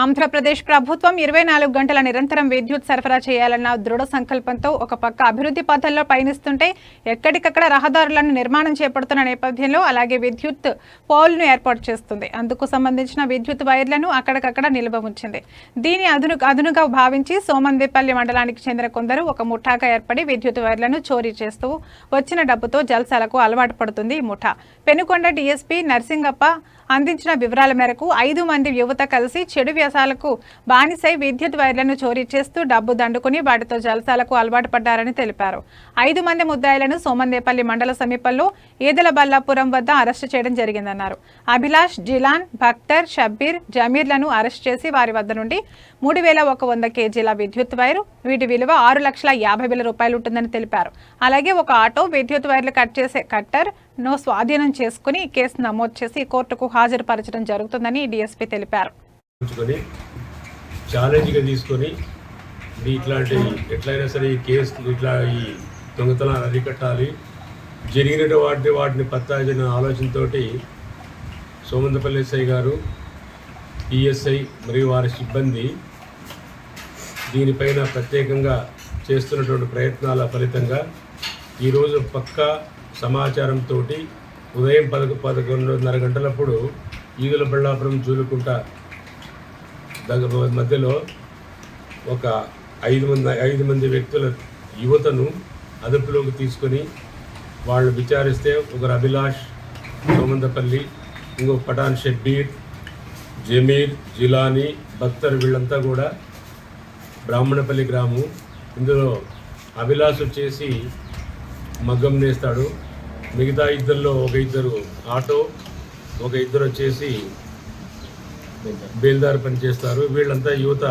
ఆంధ్రప్రదేశ్ ప్రభుత్వం ఇరవై నాలుగు గంటల నిరంతరం విద్యుత్ సరఫరా చేయాలన్న దృఢ సంకల్పంతో ఒక పక్క అభివృద్ధి పథంలో పయనిస్తుంటే ఎక్కడికక్కడ రహదారులను నిర్మాణం చేపడుతున్న నేపథ్యంలో అలాగే విద్యుత్ పోల్ను ఏర్పాటు చేస్తుంది. అందుకు సంబంధించిన విద్యుత్ వైర్లను అక్కడికక్కడ నిల్వ ఉంచింది. దీని అదును అదునుగా భావించి సోమందేపల్లి మండలానికి చెందిన కొందరు ఒక ముఠాగా ఏర్పడి విద్యుత్ వైర్లను చోరీ చేస్తూ వచ్చిన డబ్బుతో జల్సాలకు అలవాటు పడుతుంది ఈ ముఠా. పెనుకొండ డీఎస్పీ నర్సింగప్ప అందించిన వివరాల మేరకు ఐదు మంది యువత కలిసి చెడు వ్యసాలకు బానిసై విద్యుత్ వైర్లను చోరీ చేస్తూ డబ్బు దండుకుని వాటితో జలసాలకు అలవాటు పడ్డారని తెలిపారు. ఐదు మంది ముద్దాయిలను సోమందేపల్లి మండల సమీపంలో ఈదల బల్లాపురం వద్ద అరెస్టు చేయడం జరిగిందన్నారు. అభిలాష్ జిలాన్ భక్తర్ షబ్బీర్ జమీర్లను అరెస్ట్ చేసి వారి వద్ద నుండి మూడు వేల ఒక వంద కేజీల విద్యుత్ వైరు వీటి విలువ ఆరు లక్షల యాభై వేల రూపాయలు ఉంటుందని తెలిపారు. అలాగే ఒక ఆటో విద్యుత్ వైర్లు కట్ చేసే కట్టర్ను స్వాధీనం చేసుకుని కేసు నమోదు చేసి కోర్టుకు హాజరుపరచడం జరుగుతుందని డీఎస్పీ తెలిపారు. ఉంచుకొని ఛాలెంజ్గా తీసుకొని మీ ఇట్లాంటి ఎట్లయినా సరే ఈ కేసు ఇట్లా ఈ దొంగతనాలు అరికట్టాలి. జరిగిన వాటిని వాటిని పత్తాచిన ఆలోచనతో సోమందపల్లి ఎస్ఐ గారు ఈఎస్ఐ మరియు వారి సిబ్బంది దీనిపైన ప్రత్యేకంగా చేస్తున్నటువంటి ప్రయత్నాల ఫలితంగా ఈరోజు పక్కా సమాచారంతో ఉదయం పదకొ పదకొండున్నర గంటలప్పుడు ఈదుల బళ్ళాపురం జూలుకుంట దగ్గర మధ్యలో ఒక ఐదు మంది ఐదు మంది వ్యక్తుల యువతను అదుపులోకి తీసుకొని వాళ్ళు విచారిస్తే ఒకరు అభిలాష్ సోమందపల్లి ఇంకో పఠాన్ షబ్బీర్ జమీర్ జిలానీ భక్తర్ వీళ్ళంతా కూడా బ్రాహ్మణపల్లి గ్రామం. ఇందులో అభిలాష్ వచ్చేసి మగ్గం నేస్తాడు. మిగతా ఇద్దరిలో ఒక ఇద్దరు ఆటో ఒక ఇద్దరు వచ్చేసి బేల్దారు పని చేస్తారు. వీళ్ళంతా యువత